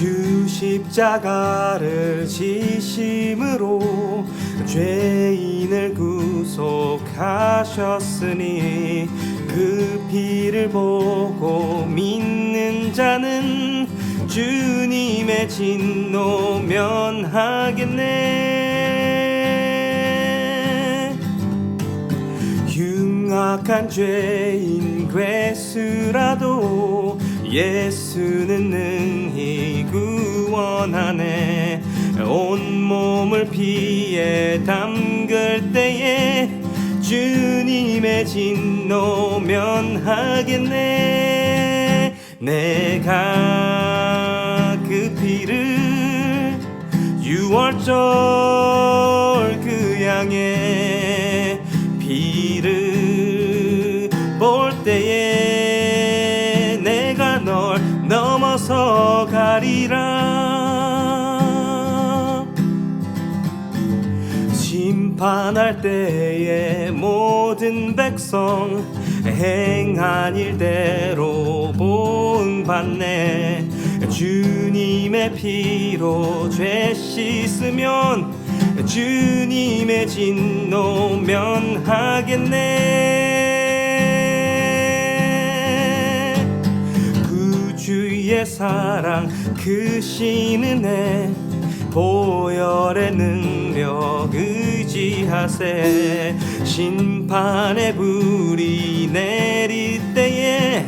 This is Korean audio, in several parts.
주 십자가를 지심으로 죄인을 구속하셨으니 그 피를 보고 믿는 자는 주님의 진노 면하겠네. 흉악한 죄인 괴수라도 예수는 능히 구원하네. 온 몸을 피에 담글 때에 주님의 진노 면하겠네. 내가 그 피를 유월절 그 양의 피를 볼 때에 넘어서 가리라? 심판할 때에 모든 백성 행한 일대로 보응받네. 주님의 피로 죄 씻으면 주님의 진노 면하겠네 사랑 크신 은혜 보혈의 능력 의지하세. 심판의 불이 내릴 때에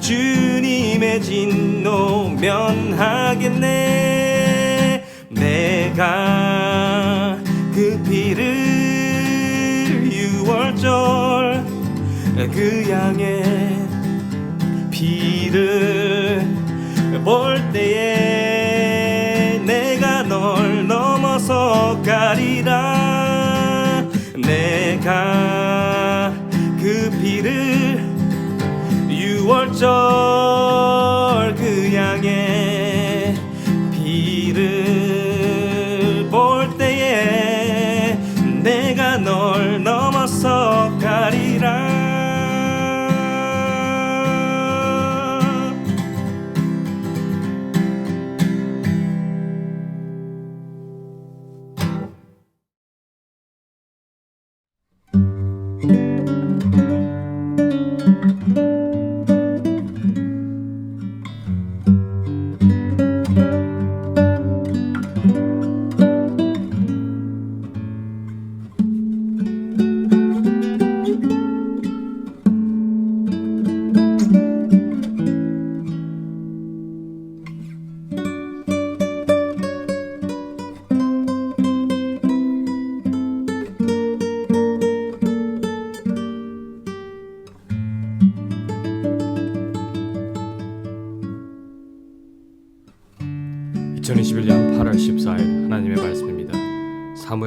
주님의 진노 면하겠네. 내가 그 피를 유월절 그 양의 피를 볼 때에 내가 널 넘어서 가리라. 내가 그 피를 유월절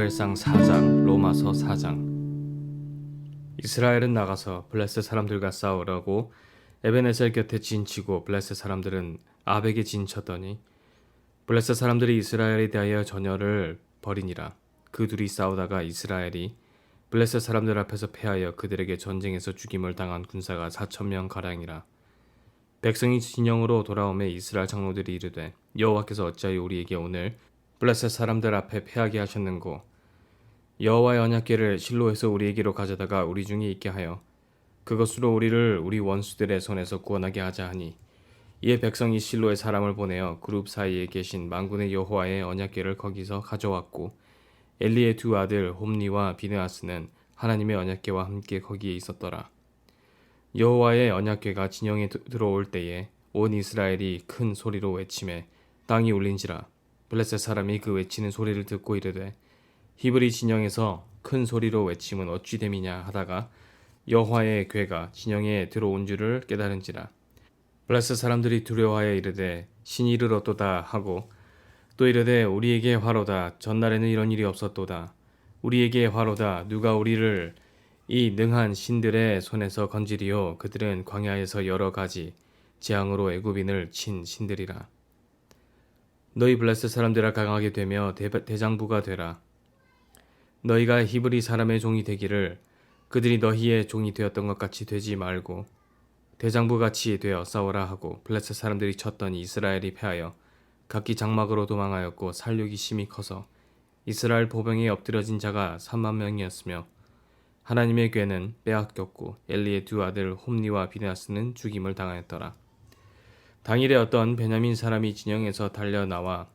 사무엘상 4장 로마서 4장. 이스라엘은 나가서 블레셋 사람들과 싸우라고 에베네셀 곁에 진치고 블레셋 사람들은 아벡에 진쳤더니 블레셋 사람들이 이스라엘에 대하여 전열을 벌이니라. 그 둘이 싸우다가 이스라엘이 블레셋 사람들 앞에서 패하여 그들에게 전쟁에서 죽임을 당한 군사가 4천 명 가량이라. 백성이 진영으로 돌아오매 이스라엘 장로들이 이르되 여호와께서 어찌하여 우리에게 오늘 블레셋 사람들 앞에 패하게 하셨는고 여호와의 언약궤를 실로에서 우리에게로 가져다가 우리 중에 있게 하여 그것으로 우리를 우리 원수들의 손에서 구원하게 하자 하니 이에 백성이 실로의 사람을 보내어 그룹 사이에 계신 만군의 여호와의 언약궤를 거기서 가져왔고 엘리의 두 아들 홈리와 비느하스는 하나님의 언약궤와 함께 거기에 있었더라. 여호와의 언약궤가 진영에 드- 들어올 때에 온 이스라엘이 큰 소리로 외치매 땅이 울린지라 블레셋 사람이 그 외치는 소리를 듣고 이르되 히브리 진영에서 큰 소리로 외침은 어찌 됨이냐 하다가 여호와의 궤가 진영에 들어온 줄을 깨달은지라. 블레셋 사람들이 두려워하여 이르되 신이 이르렀도다 하고 또 이르되 우리에게 화로다. 전날에는 이런 일이 없었도다. 우리에게 화로다. 누가 우리를 이 능한 신들의 손에서 건지리요? 그들은 광야에서 여러 가지 재앙으로 애굽인을 친 신들이라. 너희 블레셋 사람들아 강하게 되며 대, 대장부가 되라 너희가 히브리 사람의 종이 되기를 그들이 너희의 종이 되었던 것 같이 되지 말고 대장부 같이 되어 싸우라 하고 블레셋 사람들이 쳤더니 이스라엘이 패하여 각기 장막으로 도망하였고 살육이 심히 커서 이스라엘 보병에 엎드려진 자가 3만 명이었으며 하나님의 괴는 빼앗겼고 엘리의 두 아들 홈니와 비나스는 죽임을 당하였더라. 당일에 어떤 베냐민 사람이 진영에서 달려 나와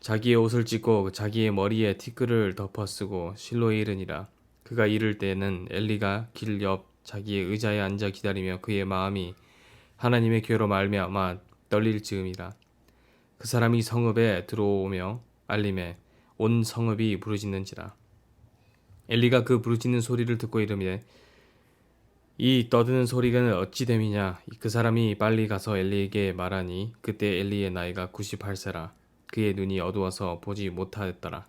자기의 옷을 찢고 자기의 머리에 티끌을 덮어 쓰고 실로에 이르니라. 그가 이를 때에는 엘리가 길 옆 자기의 의자에 앉아 기다리며 그의 마음이 하나님의 괴로 말미암아 떨릴 즈음이라. 그 사람이 성읍에 들어오며 알림에 온 성읍이 부르짖는지라. 엘리가 그 부르짖는 소리를 듣고 이르되 이 떠드는 소리가 어찌 됨이냐 그 사람이 빨리 가서 엘리에게 말하니 그때 엘리의 나이가 98세라 그의 눈이 어두워서 보지 못하였더라.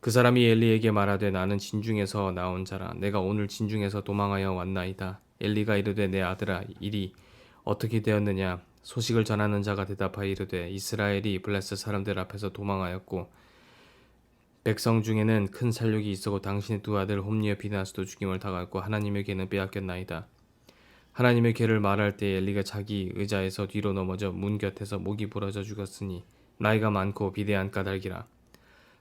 그 사람이 엘리에게 말하되 나는 진중에서 나온 자라. 내가 오늘 진중에서 도망하여 왔나이다. 엘리가 이르되 내 아들아 일이 어떻게 되었느냐? 소식을 전하는 자가 대답하여 이르되 이스라엘이 블레스 사람들 앞에서 도망하였고 백성 중에는 큰 살육이 있었고 당신의 두 아들 홈리와 비나스도 죽임을 당하였고 하나님에게는 빼앗겼나이다. 하나님의 괴를 말할 때 엘리가 자기 의자에서 뒤로 넘어져 문 곁에서 목이 부러져 죽었으니 나이가 많고 비대한 까닭이라.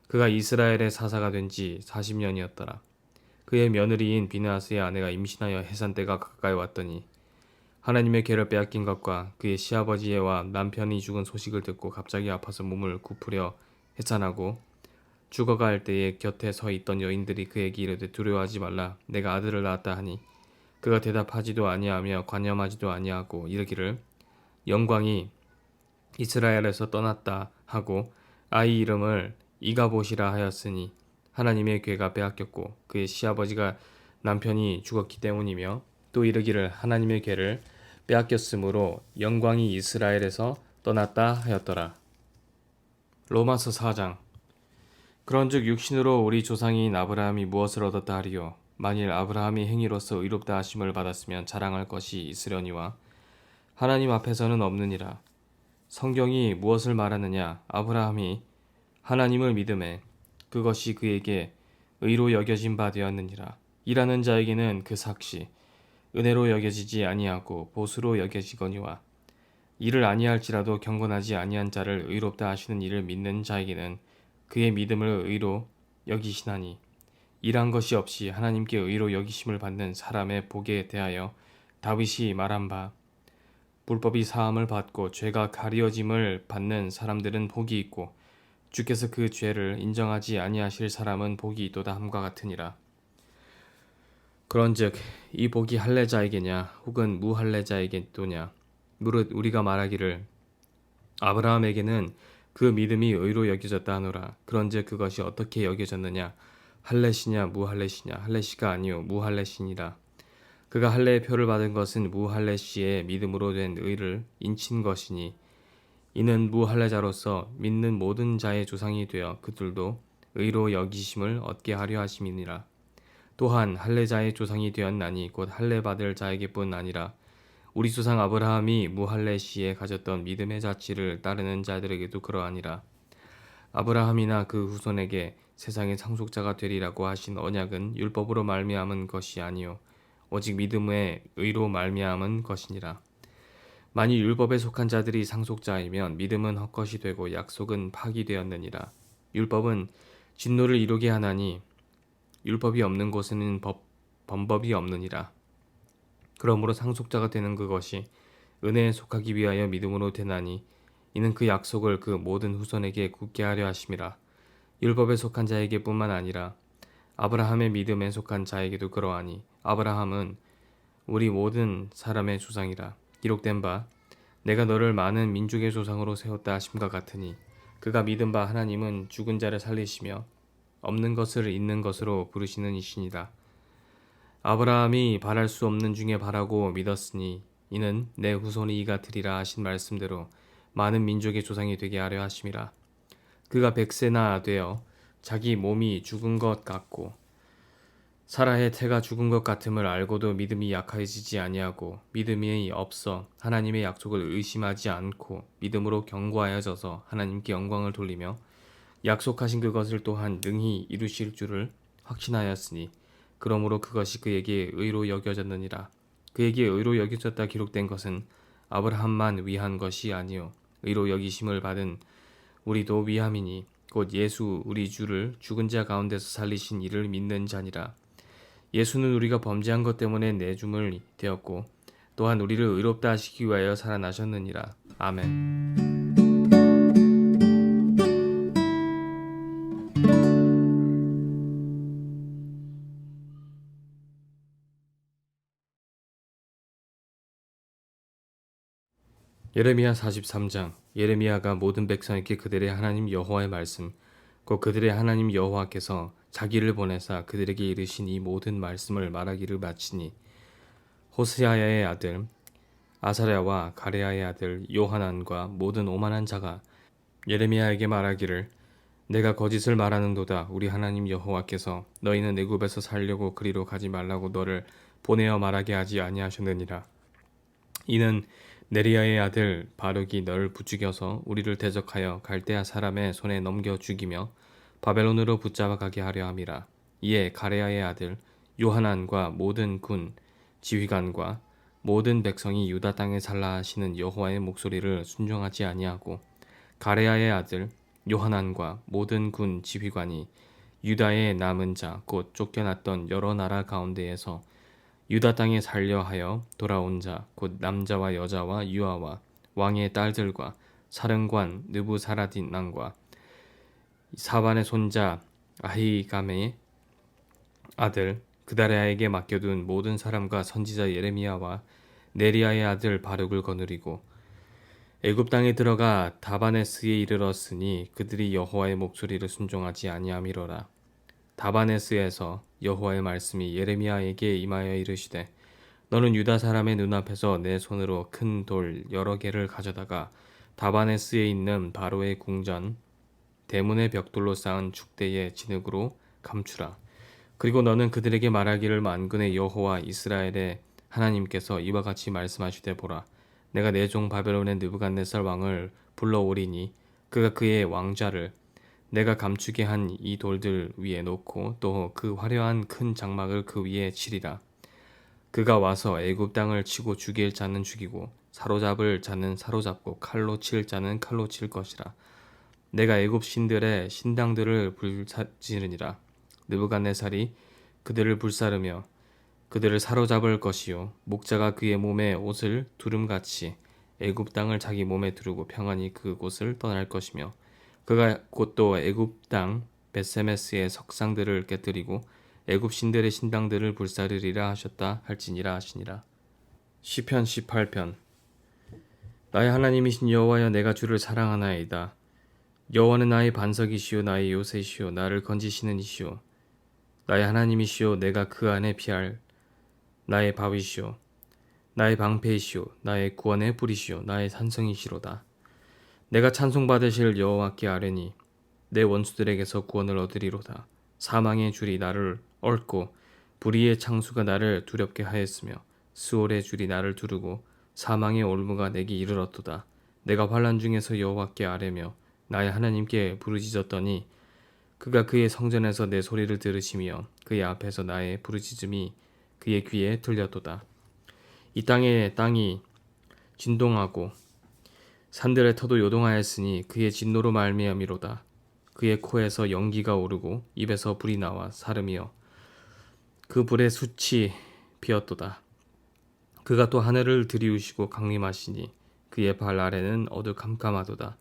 그가 이스라엘의 사사가 된 지 40년이었더라. 그의 며느리인 비나스의 아내가 임신하여 해산 때가 가까이 왔더니 하나님의 괴를 빼앗긴 것과 그의 시아버지와 남편이 죽은 소식을 듣고 갑자기 아파서 몸을 굽으려 해산하고 죽어갈 때에 곁에 서 있던 여인들이 그에게 이르되 두려워하지 말라 내가 아들을 낳았다 하니 그가 대답하지도 아니하며 관념하지도 아니하고 이르기를 영광이 이스라엘에서 떠났다 하고 아이 이름을 이가봇이라 하였으니 하나님의 괴가 빼앗겼고 그의 시아버지가 남편이 죽었기 때문이며 또 이르기를 하나님의 괴를 빼앗겼으므로 영광이 이스라엘에서 떠났다 하였더라. 로마서 4장. 그런즉 육신으로 우리 조상인 아브라함이 무엇을 얻었다 하리요? 만일 아브라함이 행위로서 의롭다 하심을 받았으면 자랑할 것이 있으려니와 하나님 앞에서는 없느니라 성경이 무엇을 말하느냐? 아브라함이 하나님을 믿음에 그것이 그에게 의로 여겨진 바 되었느니라. 일하는 자에게는 그 삭시 은혜로 여겨지지 아니하고 보수로 여겨지거니와 이를 아니할지라도 경건하지 아니한 자를 의롭다 하시는 이를 믿는 자에게는 그의 믿음을 의로 여기시나니 일한 것이 없이 하나님께 의로 여기심을 받는 사람의 복에 대하여 다윗이 말한 바 불법이 사함을 받고 죄가 가리어짐을 받는 사람들은 복이 있고 주께서 그 죄를 인정하지 아니하실 사람은 복이 있도다 함과 같으니라 그런즉 이 복이 할례자에게냐 혹은 무할례자에게도냐 무릇 우리가 말하기를 아브라함에게는 그 믿음이 의로 여겨졌다 하노라. 그런즉 그것이 어떻게 여겨졌느냐? 할례시냐 무할례시냐? 할례시가 아니요 무할례시니라. 그가 할례의 표를 받은 것은 무할례시의 믿음으로 된 의를 인친 것이니 이는 무할례자로서 믿는 모든 자의 조상이 되어 그들도 의로 여기심을 얻게 하려 하심이니라. 또한 할례자의 조상이 되었나니 곧 할례 받을 자에게뿐 아니라 우리 조상 아브라함이 무할레 시에 가졌던 믿음의 자치를 따르는 자들에게도 그러하니라. 아브라함이나 그 후손에게 세상의 상속자가 되리라고 하신 언약은 율법으로 말미암은 것이 아니요 오직 믿음의 의로 말미암은 것이니라. 만일 율법에 속한 자들이 상속자이면 믿음은 헛것이 되고 약속은 파기되었느니라. 율법은 진노를 이루게 하나니 율법이 없는 곳에는 법, 범법이 없느니라. 그러므로 상속자가 되는 그것이 은혜에 속하기 위하여 믿음으로 되나니 이는 그 약속을 그 모든 후손에게 굳게 하려 하심이라 율법에 속한 자에게뿐만 아니라 아브라함의 믿음에 속한 자에게도 그러하니 아브라함은 우리 모든 사람의 조상이라 기록된 바 내가 너를 많은 민족의 조상으로 세웠다 하심과 같으니 그가 믿은 바 하나님은 죽은 자를 살리시며 없는 것을 있는 것으로 부르시는 이시니라 아브라함이 바랄 수 없는 중에 바라고 믿었으니 이는 내 후손이 이가 되리라 하신 말씀대로 많은 민족의 조상이 되게 하려 하심이라. 그가 백세나 되어 자기 몸이 죽은 것 같고 사라의 태가 죽은 것 같음을 알고도 믿음이 약해지지 아니하고 믿음이 없어 하나님의 약속을 의심하지 않고 믿음으로 견고하여져서 하나님께 영광을 돌리며 약속하신 그것을 또한 능히 이루실 줄을 확신하였으니 그러므로 그것이 그에게 의로 여겨졌느니라. 그에게 의로 여겨졌다 기록된 것은 아브라함만 위한 것이 아니요 의로 여기심을 받은 우리도 위함이니 곧 예수 우리 주를 죽은 자 가운데서 살리신 이를 믿는 자니라. 예수는 우리가 범죄한 것 때문에 내줌을 되었고 또한 우리를 의롭다 하시기 위하여 살아나셨느니라. 아멘. 예레미야 43장 예레미야가 모든 백성에게 그들의 하나님 여호와의 말씀 곧 그들의 하나님 여호와께서 자기를 보내사 그들에게 이르신 이 모든 말씀을 말하기를 마치니 호스야의 아들 아사랴와 가레아의 아들 요하난과 모든 오만한 자가 예레미야에게 말하기를 내가 거짓을 말하는도다. 우리 하나님 여호와께서 너희는 애굽에서 살려고 그리로 가지 말라고 너를 보내어 말하게 하지 아니하셨느니라. 이는 네리야의 아들 바룩이 너를 부추겨서 우리를 대적하여 갈대아 사람의 손에 넘겨 죽이며 바벨론으로 붙잡아 가게 하려 함이라. 이에 가레야의 아들 요하난과 모든 군 지휘관과 모든 백성이 유다 땅에 살라 하시는 여호와의 목소리를 순종하지 아니하고 가레야의 아들 요하난과 모든 군 지휘관이 유다의 남은 자 곧 쫓겨났던 여러 나라 가운데에서 유다 땅에 살려 하여 돌아온 자 곧 남자와 여자와 유아와 왕의 딸들과 사령관 느부사라딘 왕과 사반의 손자 아히감의 아들 그다레아에게 맡겨둔 모든 사람과 선지자 예레미야와 네리야의 아들 바룩을 거느리고 애굽 땅에 들어가 다바네스에 이르렀으니 그들이 여호와의 목소리를 순종하지 아니함이로라. 다바네스에서 여호와의 말씀이 예레미야에게 임하여 이르시되 너는 유다 사람의 눈앞에서 내 손으로 큰 돌 여러 개를 가져다가 다바네스에 있는 바로의 궁전 대문의 벽돌로 쌓은 축대의 진흙으로 감추라. 그리고 너는 그들에게 말하기를 만군의 여호와 이스라엘의 하나님께서 이와 같이 말씀하시되 보라. 내가 내 종 바벨론의 느부갓네살 왕을 불러오리니 그가 그의 왕좌를 내가 감추게 한 이 돌들 위에 놓고 또 그 화려한 큰 장막을 그 위에 치리라. 그가 와서 애굽 땅을 치고 죽일 자는 죽이고 사로잡을 자는 사로잡고 칼로 칠 자는 칼로 칠 것이라. 내가 애굽 신들의 신당들을 불사지르니라. 느부갓네살이 그들을 불사르며 그들을 사로잡을 것이요 목자가 그의 몸에 옷을 두름같이 애굽 땅을 자기 몸에 두르고 평안히 그곳을 떠날 것이며 그가 곧 또 애굽 땅 베세메스의 석상들을 깨뜨리고 애굽 신들의 신당들을 불사르리라 하셨다 할지니라 하시니라. 시편 18편 나의 하나님이신 여호와여 내가 주를 사랑하나이다. 여호와는 나의 반석이시오 나의 요새시오 나를 건지시는 이시오 나의 하나님이시오 내가 그 안에 피할 나의 바위시오 나의 방패이시오 나의 구원의 뿌리시오 나의 산성이시로다. 내가 찬송받으실 여호와께 아뢰니 내 원수들에게서 구원을 얻으리로다. 사망의 줄이 나를 얽고 불의의 창수가 나를 두렵게 하였으며 수월의 줄이 나를 두르고 사망의 올무가 내게 이르렀도다. 내가 환란 중에서 여호와께 아뢰며 나의 하나님께 부르짖었더니 그가 그의 성전에서 내 소리를 들으시며 그의 앞에서 나의 부르짖음이 그의 귀에 들렸도다. 이 땅의 땅이 진동하고 산들의 터도 요동하였으니 그의 진노로 말미암이로다. 그의 코에서 연기가 오르고 입에서 불이 나와 사름이여 그 불의 숯이 피었도다. 그가 또 하늘을 들이우시고 강림하시니 그의 발 아래는 어두캄캄하도다.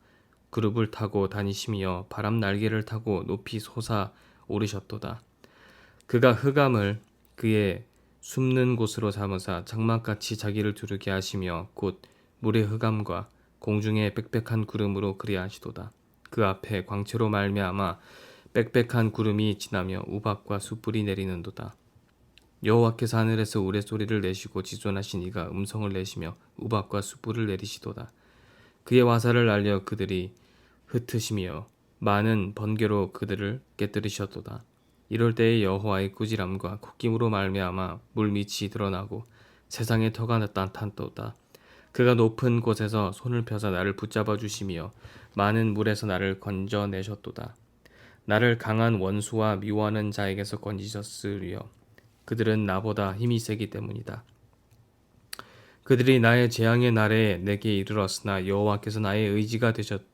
그룹을 타고 다니시며 바람 날개를 타고 높이 솟아 오르셨도다. 그가 흑암을 그의 숨는 곳으로 삼으사 장막같이 자기를 두르게 하시며 곧 물의 흑암과 공중의 빽빽한 구름으로 그리하시도다. 그 앞에 광채로 말미암아 빽빽한 구름이 지나며 우박과 숯불이 내리는도다. 여호와께서 하늘에서 우레소리를 내시고 지존하신 이가 음성을 내시며 우박과 숯불을 내리시도다. 그의 화살을 날려 그들이 흩으시며 많은 번개로 그들을 깨뜨리셨도다. 이럴 때에 여호와의 꾸지람과 콧김으로 말미암아 물밑이 드러나고 세상의 터가 나타났도다. 그가 높은 곳에서 손을 펴서 나를 붙잡아 주시며 많은 물에서 나를 건져내셨도다. 나를 강한 원수와 미워하는 자에게서 건지셨으리요. 그들은 나보다 힘이 세기 때문이다. 그들이 나의 재앙의 날에 내게 이르렀으나 여호와께서 나의 의지가 되셨도다.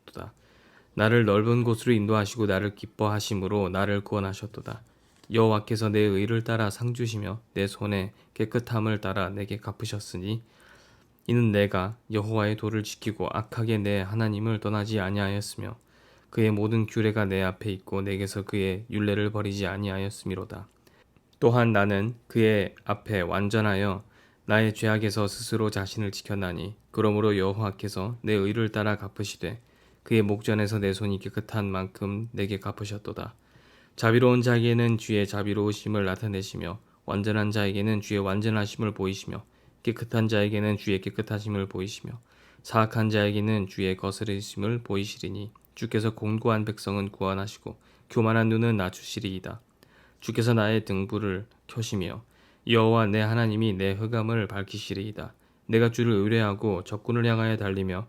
나를 넓은 곳으로 인도하시고 나를 기뻐하심으로 나를 구원하셨도다. 여호와께서 내 의를 따라 상 주시며 내 손의 깨끗함을 따라 내게 갚으셨으니 이는 내가 여호와의 도를 지키고 악하게 내 하나님을 떠나지 아니하였으며 그의 모든 규례가 내 앞에 있고 내게서 그의 율례를 버리지 아니하였음이로다. 또한 나는 그의 앞에 완전하여 나의 죄악에서 스스로 자신을 지켰나니 그러므로 여호와께서 내 의를 따라 갚으시되 그의 목전에서 내 손이 깨끗한 만큼 내게 갚으셨도다. 자비로운 자에게는 주의 자비로우심을 나타내시며 완전한 자에게는 주의 완전하심을 보이시며 깨끗한 자에게는 주의 깨끗하심을 보이시며 사악한 자에게는 주의 거스르심을 보이시리니 주께서 공고한 백성은 구원하시고 교만한 눈은 낮추시리이다. 주께서 나의 등불을 켜시며 여호와 내 하나님이 내 흑암을 밝히시리이다. 내가 주를 의뢰하고 적군을 향하여 달리며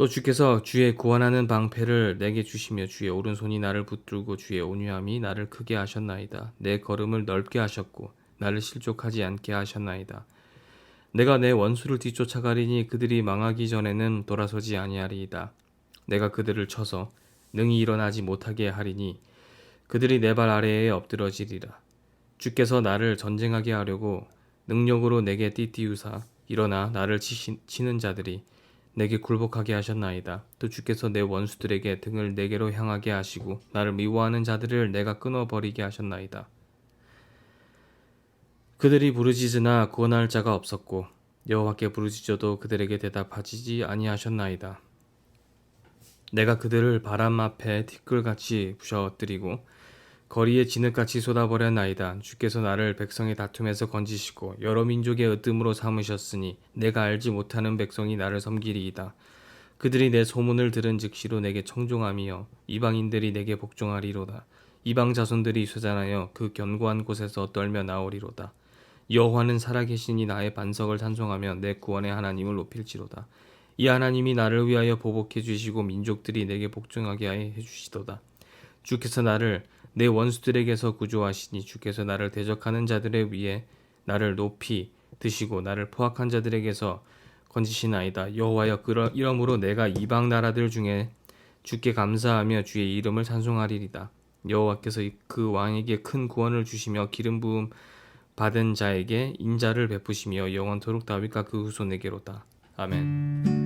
또 주께서 주의 구원하는 방패를 내게 주시며 주의 오른손이 나를 붙들고 주의 온유함이 나를 크게 하셨나이다 내 걸음을 넓게 하셨고 나를 실족하지 않게 하셨나이다 내가 내 원수를 뒤쫓아가리니 그들이 망하기 전에는 돌아서지 아니하리이다. 내가 그들을 쳐서 능히 일어나지 못하게 하리니 그들이 내 발 아래에 엎드러지리라. 주께서 나를 전쟁하게 하려고 능력으로 내게 띠띠우사 일어나 나를 치시, 치는 자들이 내게 굴복하게 하셨나이다. 또 주께서 내 원수들에게 등을 내게로 향하게 하시고 나를 미워하는 자들을 내가 끊어버리게 하셨나이다. 그들이 부르짖으나 구원할 자가 없었고 여호와께 부르짖어도 그들에게 대답하지 아니하셨나이다. 내가 그들을 바람 앞에 티끌같이 부셔뜨리고 거리에 진흙같이 쏟아버렸나이다. 주께서 나를 백성의 다툼에서 건지시고 여러 민족의 으뜸으로 삼으셨으니 내가 알지 못하는 백성이 나를 섬기리이다. 그들이 내 소문을 들은 즉시로 내게 청종함이여 이방인들이 내게 복종하리로다. 이방 자손들이 쇠잔하여 그 견고한 곳에서 떨며 나오리로다. 여호와는 살아계시니 나의 반석을 찬송하며 내 구원의 하나님을 높일지로다. 이 하나님이 나를 위하여 보복해 주시고 민족들이 내게 복종하게 해 주시도다. 주께서 나를 내 원수들에게서 구조하시니 주께서 나를 대적하는 자들에 위해 나를 높이 드시고 나를 포악한 자들에게서 건지시나이다. 여호와여 그러 이러므로 내가 이방 나라들 중에 주께 감사하며 주의 이름을 찬송하리이다. 여호와께서 그 왕에게 큰 구원을 주시며 기름 부음 받은 자에게 인자를 베푸시며 영원토록 다윗과 그 후손에게로다. 아멘.